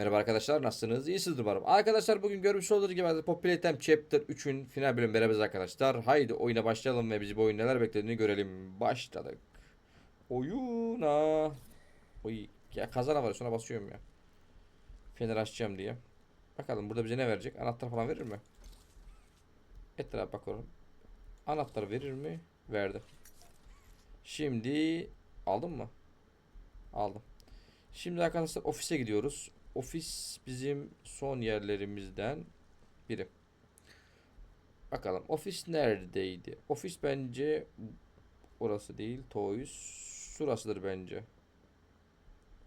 Merhaba arkadaşlar nasılsınız? İyisiniz umarım. Arkadaşlar bugün görmüş olduğunuz gibi Populate Time Chapter 3'ün final bölümü beraberiz arkadaşlar. Haydi oyuna başlayalım ve bizi bu oyun neler beklediğini görelim. Başladık. Oyuna. Oy ya kazana var sonra basıyorum ya. Fener açacağım diye. Bakalım burada bize ne verecek? Anahtar falan verir mi? Etrafa bakalım. Anahtar verir mi? Verdi. Şimdi aldın mı? Aldım. Şimdi arkadaşlar ofise gidiyoruz. Ofis bizim son yerlerimizden biri. Bakalım ofis neredeydi? Ofis bence orası değil. Toys şurasıdır bence.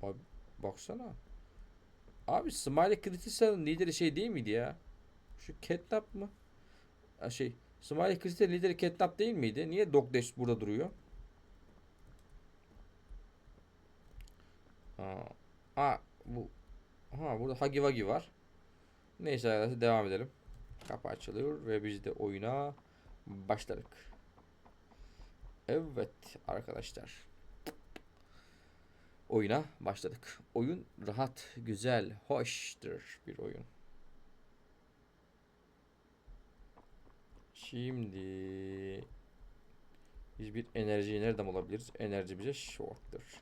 Abi baksana. Abi Smiley Critics'in lideri şey değil miydi ya? Şu Catnap mı? Ha şey Smiley Critics'in lideri Catnap değil miydi? Niye Dog Dash burada duruyor? Ha. Ha Ha burada Hagi Wagi var. Neyse arkadaşlar devam edelim. Kapı açılıyor ve biz de oyuna başladık. Evet arkadaşlar. Oyuna başladık. Oyun rahat, güzel, hoştur bir oyun. Şimdi biz bir enerjiyi nereden bulabiliriz? Enerji bize short'tur.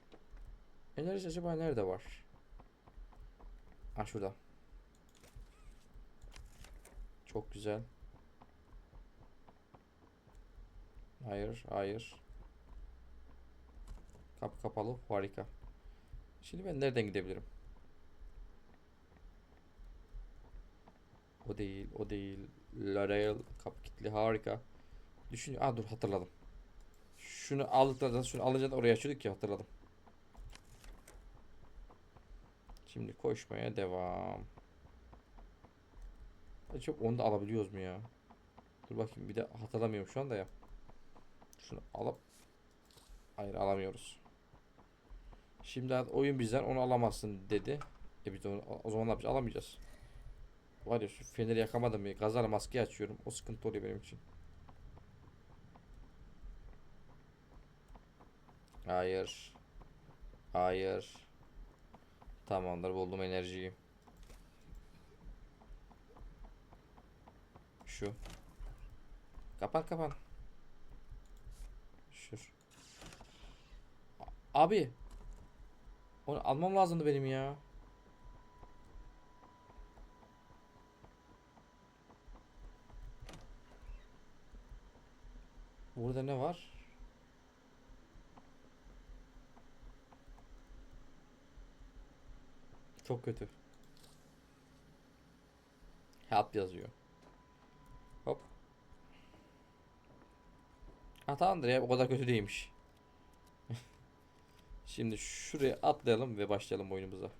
Enerji acaba nerede var? Ha şurada. Çok güzel. Hayır, hayır. Kapı kapalı, harika. Şimdi ben nereden gidebilirim? O değil, o değil. L'Oreal kapı kilitli, harika. Düşün, aa dur hatırladım. Şunu aldıktan sonra şunu alınca da oraya açıyorduk ya hatırladım. Şimdi koşmaya devam. Çok onu da alabiliyoruz mu ya? Dur bakayım bir de hatırlamıyorum şu anda ya. Şunu alıp Hayır alamıyoruz. Şimdi oyun bizden onu alamazsın dedi. E biz de onu, o zaman ne yapacağız? Alamayacağız. Var ya şu feneri yakamadım ya. Gazara maske açıyorum. O sıkıntı oluyor benim için. Hayır. Hayır. Tamamdır buldum enerjiyi. Şu. Kapan kapan. Şur. Abi. Onu almam lazımdı benim ya. Burada ne var? Çok kötü. Help yazıyor. Hop. Ha tamamdır ya o kadar kötü değilmiş. Şimdi şuraya atlayalım ve başlayalım oyunumuza.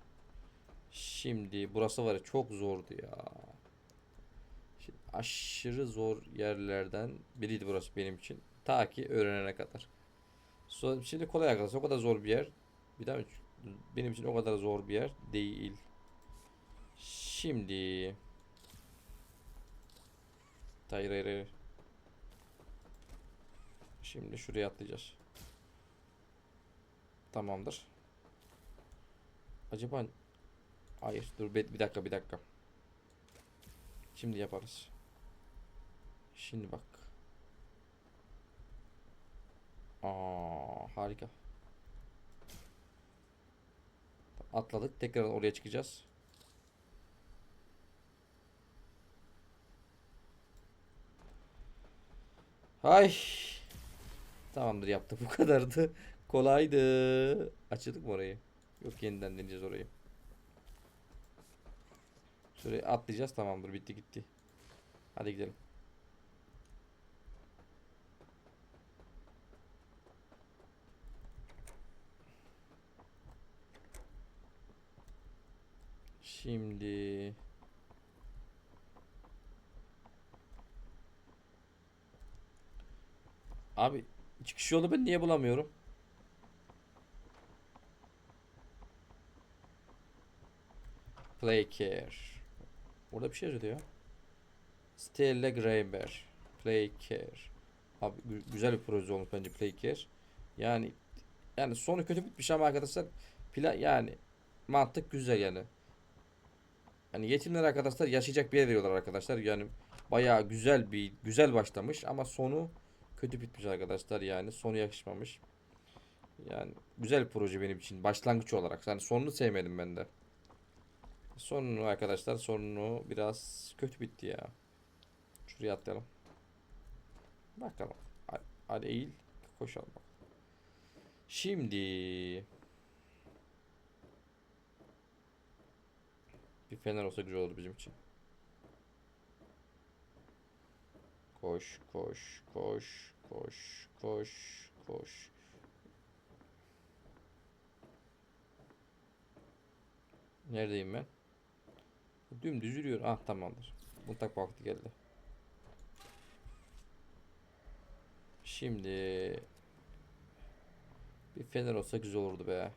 Şimdi burası var ya çok zordu ya. Şimdi aşırı zor yerlerden biriydi burası benim için. Ta ki öğrenene kadar. Şimdi kolay arkadaşlar. O kadar zor bir yer. Bir daha benim için o kadar zor bir yer değil. Şimdi Hayır hayır hayır. Şimdi şuraya atlayacağız. Tamamdır. Acaba Hayır dur bir dakika bir dakika. Şimdi yaparız. Şimdi bak. Aa harika. Atladık. Tekrar oraya çıkacağız. Hay. Tamamdır yaptık. Bu kadardı. Kolaydı. Açıldık mı orayı? Yok yeniden deneyeceğiz orayı. Şuraya atlayacağız. Tamamdır. Bitti gitti. Hadi gidelim. Şimdi Abi çıkış yolu ben niye bulamıyorum? Play care. Orada bir şey yazıyor ya. Stella Graeber. Play care. Abi gü- güzel bir proje olmuş bence Play care. Yani yani sonu kötü bitmiş ama arkadaşlar plan yani mantık güzel yani. Hani yetimler arkadaşlar yaşayacak bir yer veriyorlar arkadaşlar. Yani bayağı güzel bir güzel başlamış ama sonu kötü bitmiş arkadaşlar yani sonu yakışmamış. Yani güzel proje benim için başlangıç olarak. Yani sonunu sevmedim ben de. Sonunu arkadaşlar sonunu biraz kötü bitti ya. Şuraya atlayalım. Bakalım. Hadi, eğil. Koşalım. Şimdi bir fener olsa güzel olur bizim için. Koş, koş, koş, koş, koş, koş. Neredeyim ben? Dümdüz yürüyor. Ah tamamdır. Mutlak vakti geldi. Şimdi bir fener olsa güzel olurdu be.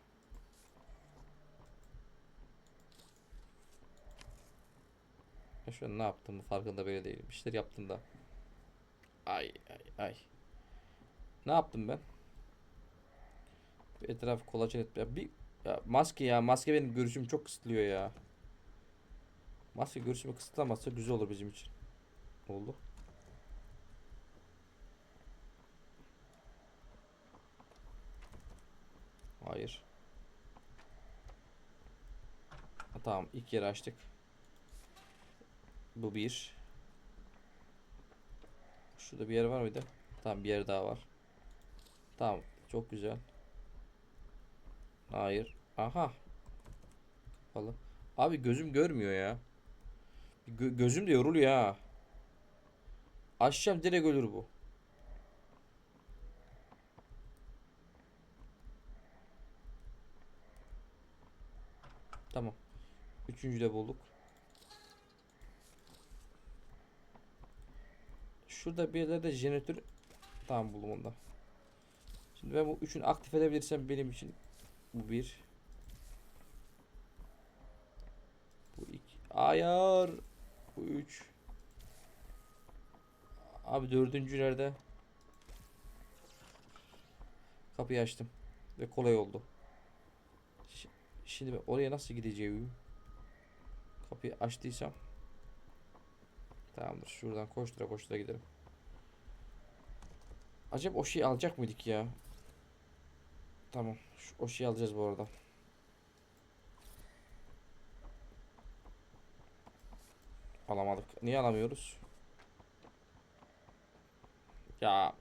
Ya şu an ne yaptım farkında bile değilim. İşler yaptım da. Ay ay ay. Ne yaptım ben? Bir etraf kolaçan et. Ya bir ya maske ya maske benim görüşümü çok kısıtlıyor ya. Maske görüşümü kısıtlamazsa güzel olur bizim için. Oldu. Hayır. Ha, tamam ilk yeri açtık. Bu bir. Şurada bir yer var mıydı? Tamam bir yer daha var. Tamam çok güzel. Hayır. Aha. Kapalı. Abi gözüm görmüyor ya. Gö- gözüm de yoruluyor ha. Açacağım direkt ölür bu. Tamam. Üçüncü de bulduk. Şurada bir yerde jeneratör tamam buldum onda. Şimdi ben bu üçünü aktif edebilirsem benim için bu bir. Bu iki. Ayar. Bu üç. Abi dördüncü nerede? Kapıyı açtım. Ve kolay oldu. Şi- Şimdi oraya nasıl gideceğim? Kapıyı açtıysam. Tamamdır. Şuradan koştura koştura gidelim. Acaba o şeyi alacak mıydık ya? Tamam. Şu, o şeyi alacağız bu arada. Alamadık. Niye alamıyoruz? Ya.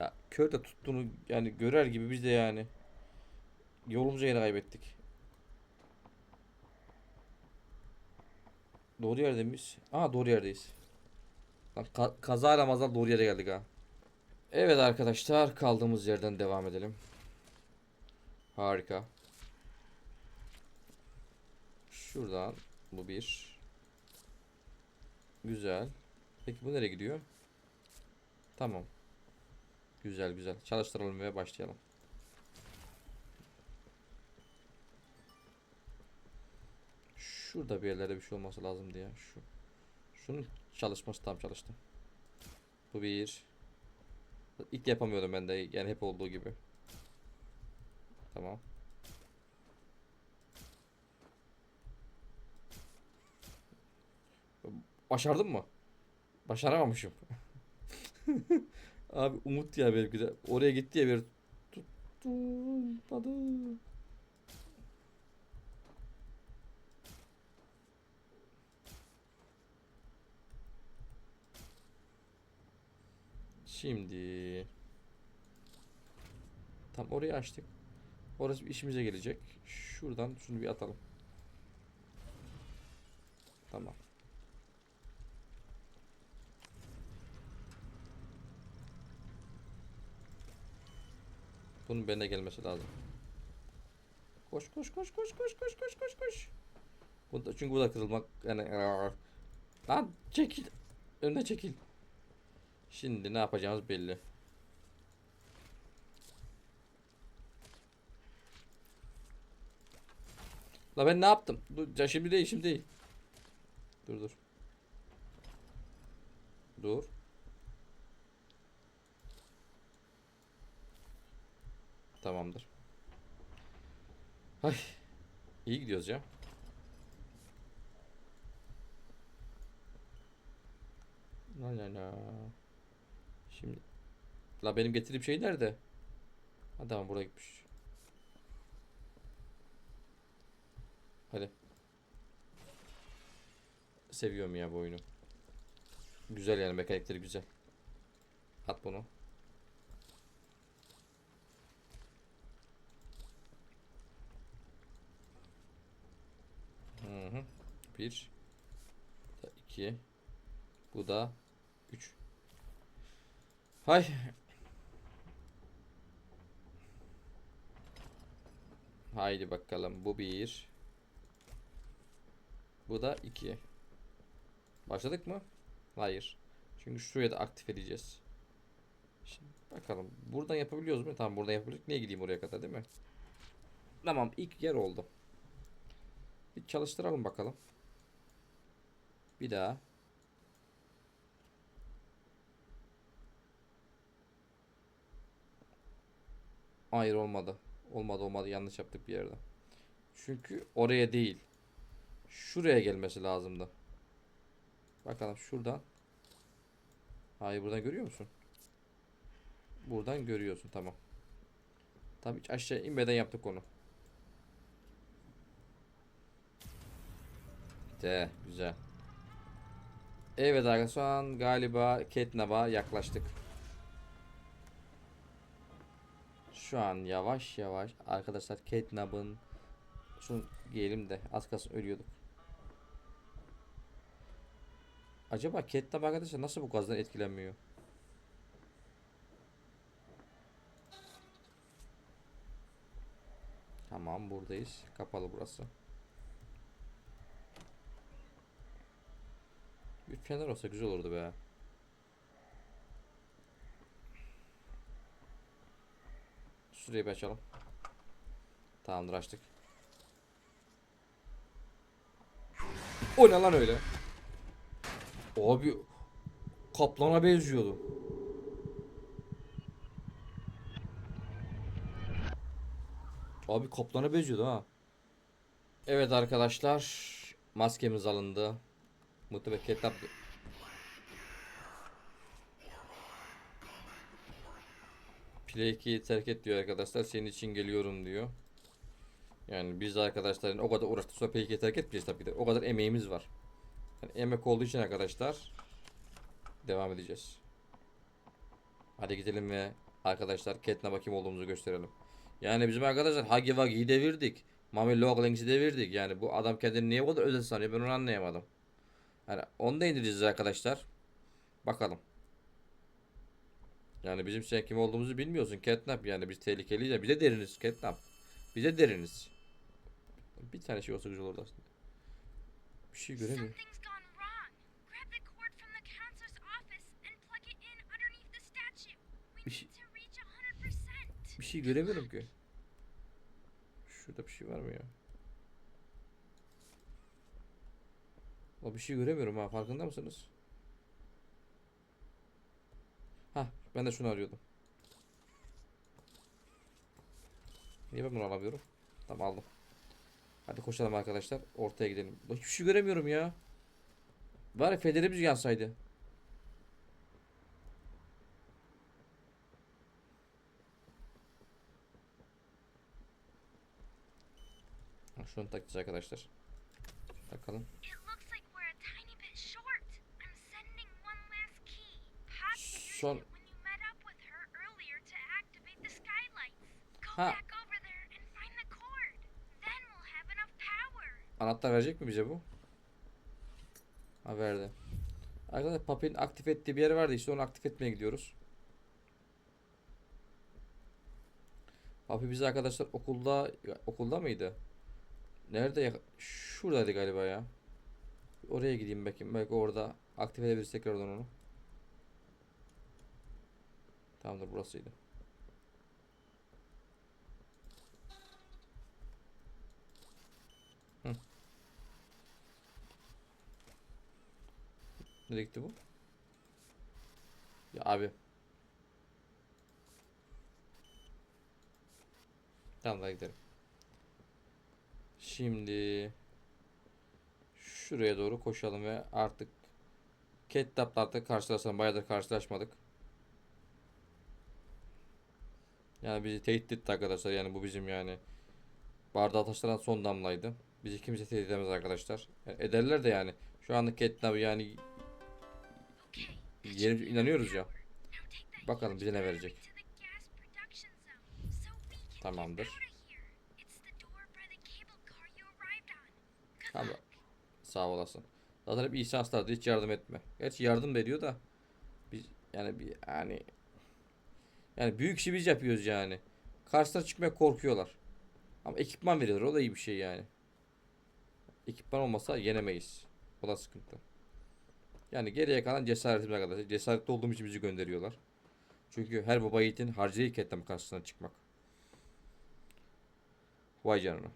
Ya kör de tuttuğunu yani görer gibi biz de yani yolumuzu yine kaybettik. Doğru yerde miyiz? Aa doğru yerdeyiz. Lan ka kazayla mazal doğru yere geldik ha. Evet arkadaşlar kaldığımız yerden devam edelim. Harika. Şuradan bu bir. Güzel. Peki bu nereye gidiyor? Tamam. Güzel güzel. Çalıştıralım ve başlayalım. Şurada bir yerlerde bir şey olması lazımdı ya. Şu. Şunun çalışması tam çalıştı. Bu bir. İlk yapamıyordum ben de yani hep olduğu gibi. Tamam. Başardım mı? Başaramamışım. Abi umut ya belki de. Oraya gitti ya bir tutturmadı. Şimdi tam orayı açtık. Orası bir işimize gelecek. Şuradan şunu bir atalım. Tamam. Bunun bende gelmesi lazım. Koş koş koş koş koş koş koş koş koş. Bunda, çünkü bu da kırılmak yani lan çekil. Önüne çekil. Şimdi ne yapacağımız belli. La ben ne yaptım? Dur, ya şimdi değil şimdi değil. Dur dur. Dur. Tamamdır. Ay. İyi gidiyoruz ya. La la la. Şimdi la benim getirdiğim şey nerede? Adam buraya gitmiş. Hadi. Seviyorum ya bu oyunu. Güzel yani mekanikleri güzel. At bunu. Hı hı. Bir. İki. Bu da üç. Hay. Haydi bakalım. Bu bir. Bu da iki. Başladık mı? Hayır. Çünkü şuraya da aktif edeceğiz. Şimdi bakalım. Buradan yapabiliyoruz mu? Tamam buradan yapabiliyoruz. Niye gideyim oraya kadar değil mi? Tamam ilk yer oldu. Bir çalıştıralım bakalım. Bir daha. Hayır olmadı. Olmadı olmadı yanlış yaptık bir yerde. Çünkü oraya değil. Şuraya gelmesi lazımdı. Bakalım şuradan. Hayır buradan görüyor musun? Buradan görüyorsun tamam. Tam hiç aşağı inmeden yaptık onu. De güzel. Evet arkadaşlar galiba Ketnab'a yaklaştık. Şu an yavaş yavaş arkadaşlar Ketnab'ın şunu giyelim de az kalsın ölüyorduk. Acaba Ketnab arkadaşlar nasıl bu gazdan etkilenmiyor? Tamam buradayız. Kapalı burası. Bir fener olsa güzel olurdu be. Şurayı bir açalım. Tamamdır açtık. O ne lan öyle? Abi kaplana benziyordu. Abi kaplana benziyordu ha. Evet arkadaşlar maskemiz alındı. Mutlaka ketap 2'yi terk et diyor arkadaşlar. Senin için geliyorum diyor. Yani biz arkadaşların o kadar uğraştık 2'yi terk etmeyeceğiz tabii ki de. O kadar emeğimiz var. Yani emek olduğu için arkadaşlar devam edeceğiz. Hadi gidelim ve arkadaşlar Ketnap'a kim olduğumuzu gösterelim. Yani bizim arkadaşlar Hagi Wagi'yi devirdik. Mami Loglings'i devirdik. Yani bu adam kendini niye o kadar özel sanıyor ben onu anlayamadım. Yani onu da indireceğiz arkadaşlar. Bakalım. Yani bizim sen kim olduğumuzu bilmiyorsun Catnap yani biz tehlikeliyiz ya bize deriniz Catnap. Bize deriniz. Bir tane şey olsa güzel olurdu aslında. Bir şey göremiyorum. Bir şey- need to reach 100%. Bir şey göremiyorum ki. Şurada bir şey var mı ya? O bir şey göremiyorum ha farkında mısınız? Ha ben de şunu arıyordum. Niye ben bunu alamıyorum? Tamam aldım. Hadi koşalım arkadaşlar. Ortaya gidelim. Hiçbir şey göremiyorum ya. Bari fenerimiz yansaydı. Şunu takacağız arkadaşlar. Bakalım. It power. Anahtar verecek mi bize bu? Ha verdi. Arkadaşlar Papin aktif ettiği bir yer vardı işte onu aktif etmeye gidiyoruz. Papi bizi arkadaşlar okulda okulda mıydı? Nerede ya? Şuradaydı galiba ya. Oraya gideyim bakayım. Belki orada aktif edebiliriz tekrardan onu. Tamamdır burasıydı. Nereye gitti bu? Ya abi. Tamam daha gidelim. Şimdi şuraya doğru koşalım ve artık Ketnap'la artık karşılaşalım. Bayağıdır karşılaşmadık. Yani bizi tehdit etti arkadaşlar. Yani bu bizim yani bardağı taşlanan son damlaydı. Bizi kimse tehdit edemez arkadaşlar. Yani ederler de yani. Şu anlık Ketnap yani. Yeni inanıyoruz ya. Bakalım bize ne verecek. Tamamdır. luck. Sağ olasın. Zaten hep iyi şanslardı. Hiç yardım etme. Gerçi yardım da ediyor da. Biz yani bir yani yani büyük işi biz yapıyoruz yani. Karşısına çıkmaya korkuyorlar. Ama ekipman veriyorlar. O da iyi bir şey yani. Ekipman olmasa yenemeyiz. O da sıkıntı. Yani geriye kalan cesaretimiz arkadaşlar. Cesaretli olduğum için bizi gönderiyorlar. Çünkü her baba yiğitin harcayı ketlem karşısına çıkmak. Vay canına.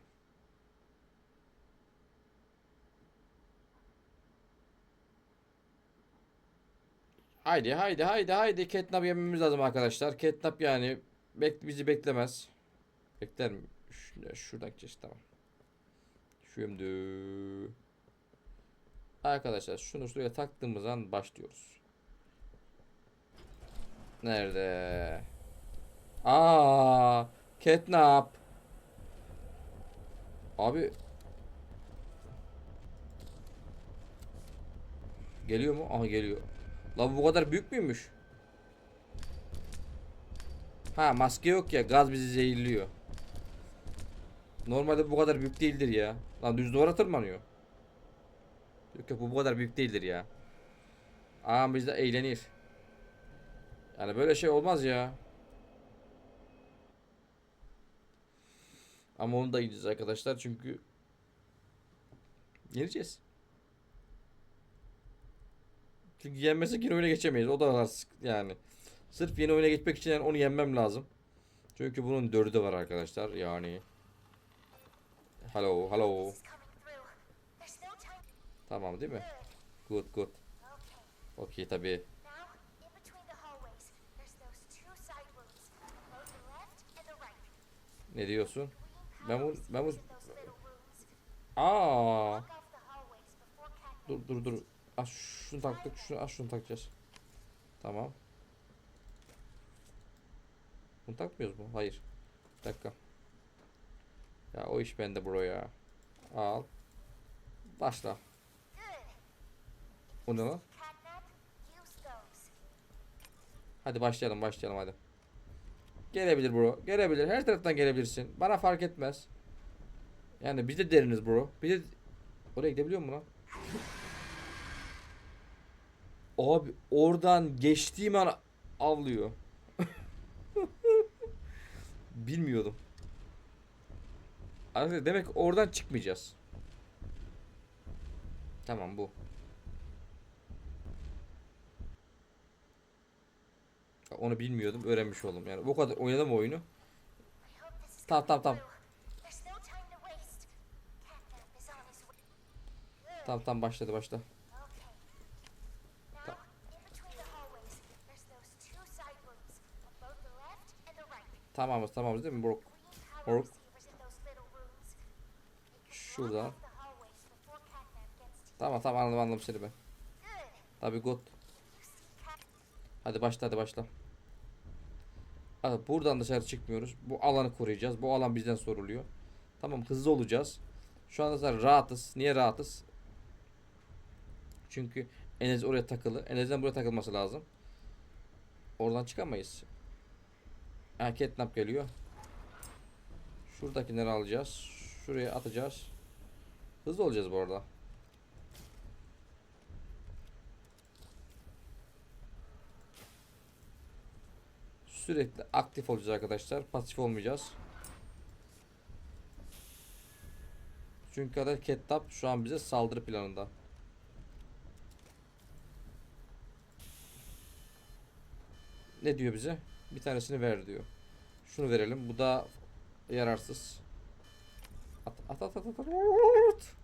Haydi haydi haydi haydi Catnap yememiz lazım arkadaşlar. Catnap yani bek bizi beklemez. Bekler mi? Şuradan geç tamam. Şimdi Arkadaşlar şunu şuraya taktığımız an başlıyoruz. Nerede? Aa, Catnap. Abi Geliyor mu? Aha geliyor. La bu kadar büyük müymüş? Ha maske yok ya gaz bizi zehirliyor. Normalde bu kadar büyük değildir ya. Lan düz duvara tırmanıyor. Yok yok bu bu kadar büyük değildir ya. Ağam bizde eğlenir. Yani böyle şey olmaz ya. Ama onu da yiyeceğiz arkadaşlar çünkü yeneceğiz. Çünkü yenmesek yine oyuna geçemeyiz. O da yani. Sırf yeni oyuna geçmek için yani onu yenmem lazım. Çünkü bunun dördü var arkadaşlar yani. Hello, hello. Tamam değil mi? Good. Good. Okey right. Ne diyorsun? Ben bu- ben bu-. Aa, dur dur dur. Ah şunu taktık, şunu ah şunu takacağız. Tamam. Bunu takmıyoruz mu? Hayır. Bir dakika. Ya o iş bende bro ya. Al. Başla. Ne lan? Hadi başlayalım başlayalım hadi. Gelebilir bro. Gelebilir. Her taraftan gelebilirsin. Bana fark etmez. Yani biz de deriniz bro. Bir de oraya gidebiliyor mu lan? Abi oradan geçtiğim an avlıyor. Bilmiyordum. Arkadaşlar demek oradan çıkmayacağız. Tamam bu. Onu bilmiyordum. Öğrenmiş oldum. Yani bu kadar oynadım oyunu. Tamam, tamam, tamam. Tamam tamam başladı başla. Tamamız tamamız değil mi bro? Green power Ork. receivers in those little rooms. They can Şurada. Tamam tamam anladım anladım seni ben. Tabi good. Hadi başla hadi başla. Buradan dışarı çıkmıyoruz. Bu alanı koruyacağız. Bu alan bizden soruluyor. Tamam hızlı olacağız. Şu anda zaten rahatız. Niye rahatız? Çünkü Enes oraya takılı. Enes'den buraya takılması lazım. Oradan çıkamayız. Ha Catnap geliyor. Şuradakileri alacağız. Şuraya atacağız. Hızlı olacağız bu arada. Sürekli aktif olacağız arkadaşlar. Pasif olmayacağız. Çünkü kadar Kettap şu an bize saldırı planında. Ne diyor bize? Bir tanesini ver diyor. Şunu verelim. Bu da yararsız. At at at at at. at.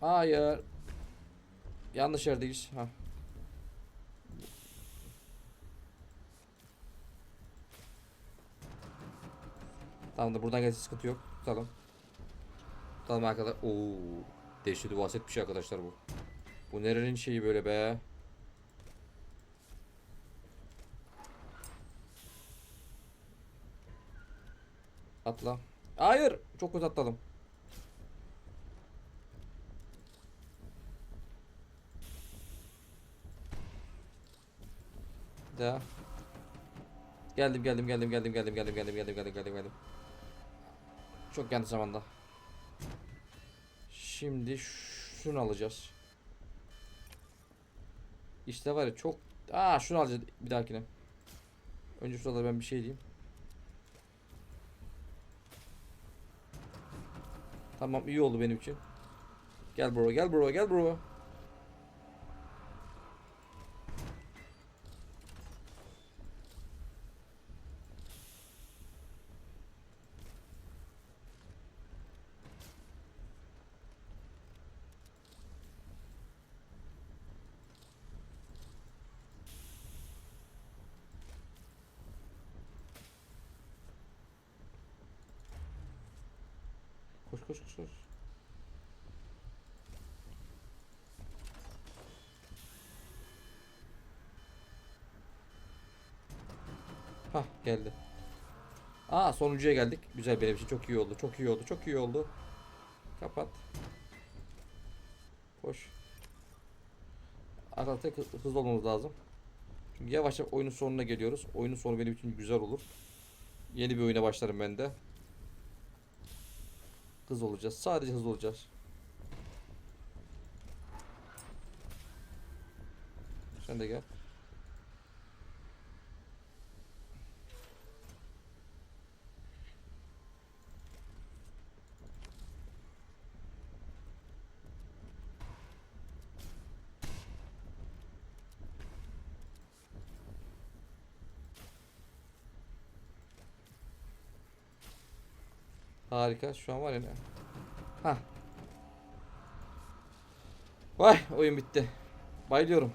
Hayır. Yanlış yerdeyiz. Ha. Tamam da buradan gelse sıkıntı yok. Tutalım. Tutalım arkadaşlar. Oo. dehşeti vaset bir şey arkadaşlar bu. Bu nerenin şeyi böyle be? Atla. Hayır. Çok kötü atladım. Daha. Geldim geldim geldim geldim geldim geldim geldim geldim geldim geldim geldim. Çok yanlış zamanda. Şimdi şunu alacağız. İşte var ya çok... Aa şunu alacağız bir dahakine. Önce şurada ben bir şey diyeyim. Tamam iyi oldu benim için. Gel bro gel bro gel bro. Koş koş koş koş. Hah geldi. Aa sonuncuya geldik. Güzel benim için çok iyi oldu. Çok iyi oldu. Çok iyi oldu. Kapat. Koş. Hı- hızlı olmamız lazım. Çünkü yavaş yavaş oyunun sonuna geliyoruz. Oyunun sonu benim için güzel olur. Yeni bir oyuna başlarım ben de. Hız olacağız. Sadece hız olacağız. Sen de gel. Harika. Şu an var ya? Hah. Vay oyun bitti. Bayılıyorum.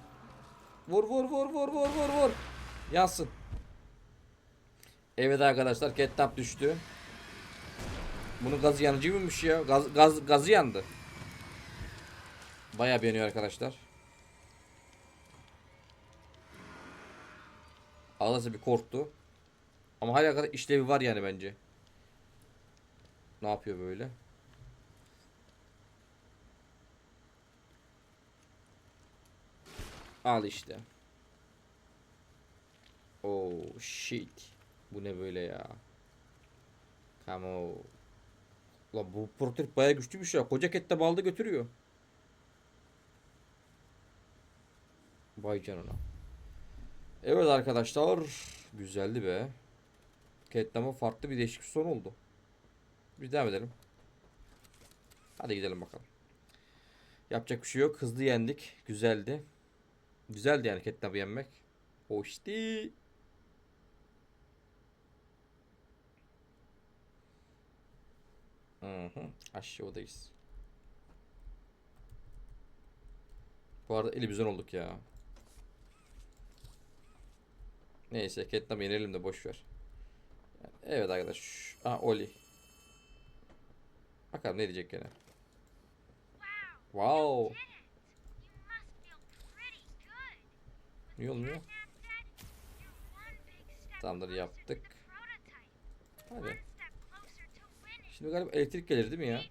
Vur vur vur vur vur vur vur. Yansın. Evet arkadaşlar ketnap düştü. Bunun gazı yanıcı mıymış ya? Gaz, gaz, gazı yandı. Bayağı beğeniyor arkadaşlar. Ağzı bir korktu. Ama hala kadar işlevi var yani bence. Ne yapıyor böyle? Al işte. Oh shit. Bu ne böyle ya? Come on. Lan bu prototip bayağı güçlü bir şey. Koca kette balda götürüyor. Vay canına. Evet arkadaşlar. Güzeldi be. Ketlama farklı bir değişik son oldu. Biz devam edelim. Hadi gidelim bakalım. Yapacak bir şey yok. Hızlı yendik. Güzeldi. Güzeldi yani Ketnap'ı yenmek. Hoştu. Hı hı. Aşağıdayız. Bu arada elibizon olduk ya. Neyse Ketnap'ı yenelim de boş ver. Evet arkadaş. Aa Oli. Bakalım ne diyecek gene. Wow. Niye olmuyor? Tamamdır yaptık. Hadi. Şimdi galiba elektrik gelir değil mi ya?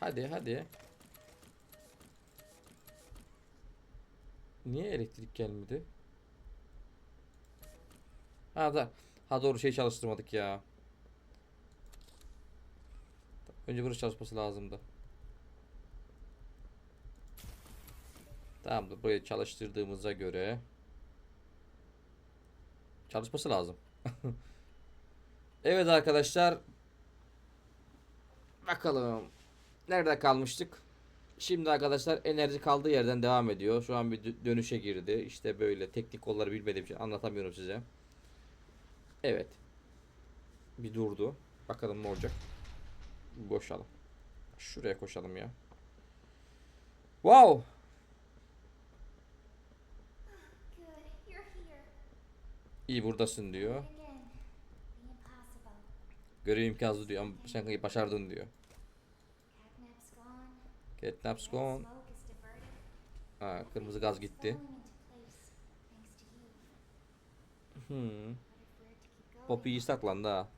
Hadi hadi. Niye elektrik gelmedi? Ha da. Ha doğru şey çalıştırmadık ya. Önce burası çalışması lazımdı. Tamamdır. Burayı çalıştırdığımıza göre çalışması lazım. evet arkadaşlar. Bakalım. Nerede kalmıştık? Şimdi arkadaşlar enerji kaldığı yerden devam ediyor. Şu an bir dö- dönüşe girdi. İşte böyle teknik kolları bilmediğim için anlatamıyorum size. Evet. Bir durdu. Bakalım ne olacak. Boşalım. Şuraya koşalım ya. Wow. İyi buradasın diyor. Görev imkansız diyor ama sen başardın diyor. Catnap's gone. Ha, kırmızı gaz gitti. Hmm. Poppy iyi saklandı ha.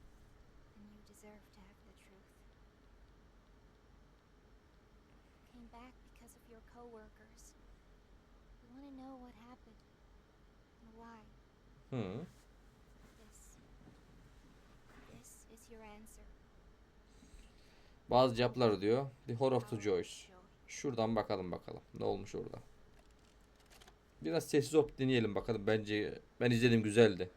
Hmm. This. This is your answer. Bazı cevaplar diyor. The Horror of the Our Joyce. joy. Şuradan bakalım bakalım. Ne olmuş orada. Biraz sessiz olup dinleyelim bakalım. Bence ben izledim güzeldi.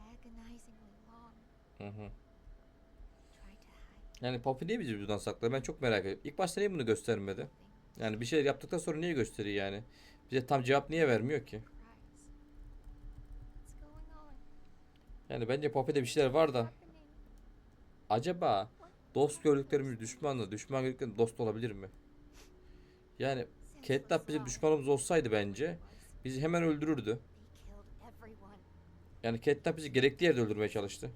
Agonizingly long. Hı hı. Yani Poppy niye bizi buradan sakladı? Ben çok merak ediyorum. İlk başta niye bunu göstermedi? Yani bir şey yaptıktan sonra niye gösteriyor yani? Bize tam cevap niye vermiyor ki? Yani bence Poppy'de bir şeyler var da. Acaba dost gördüklerimiz düşmanla, düşman gördüklerimiz dost olabilir mi? Yani Catnap bizim düşmanımız olsaydı bence bizi hemen öldürürdü. Yani Catnap bizi gerekli yerde öldürmeye çalıştı.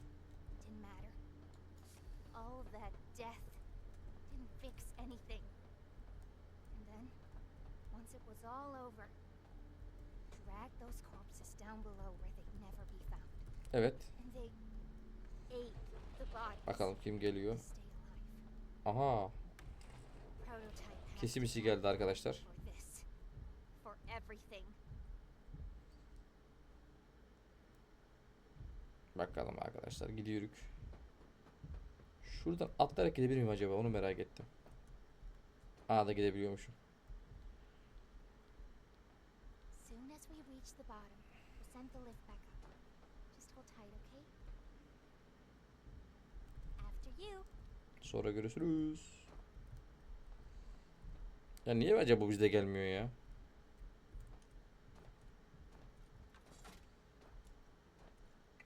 Evet. Bakalım kim geliyor. Aha. Has Kesimisi to geldi arkadaşlar. Bakalım arkadaşlar gidiyoruz. Şuradan atlayarak gidebilir miyim acaba? Onu merak ettim. Aa da gidebiliyormuşum. You. Sonra görüşürüz. Ya niye acaba bu bizde gelmiyor ya?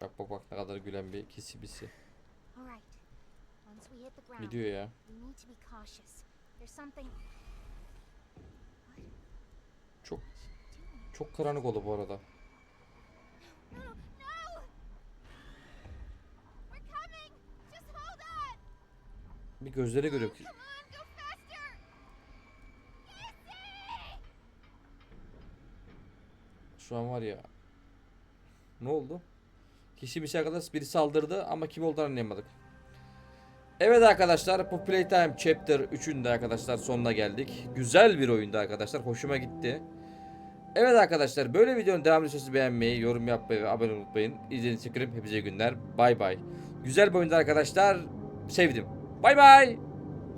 Bak bak bak ne kadar gülen bir the ground, Gidiyor ya. Çok çok karanlık oldu bu arada. Bir faster! Casey! Şu an var ya. Ne oldu? Kişi bir şey arkadaş biri saldırdı ama kim olduğunu anlayamadık. Evet arkadaşlar bu Playtime Chapter 3'ün de arkadaşlar sonuna geldik. Güzel bir oyundu arkadaşlar. Hoşuma gitti. Evet arkadaşlar böyle videonun devamını sesi beğenmeyi, yorum yapmayı ve abone olmayı unutmayın. İzlediğiniz için hepinize iyi günler. Bay bay. Güzel bir oyundu arkadaşlar. Sevdim. Bay bay.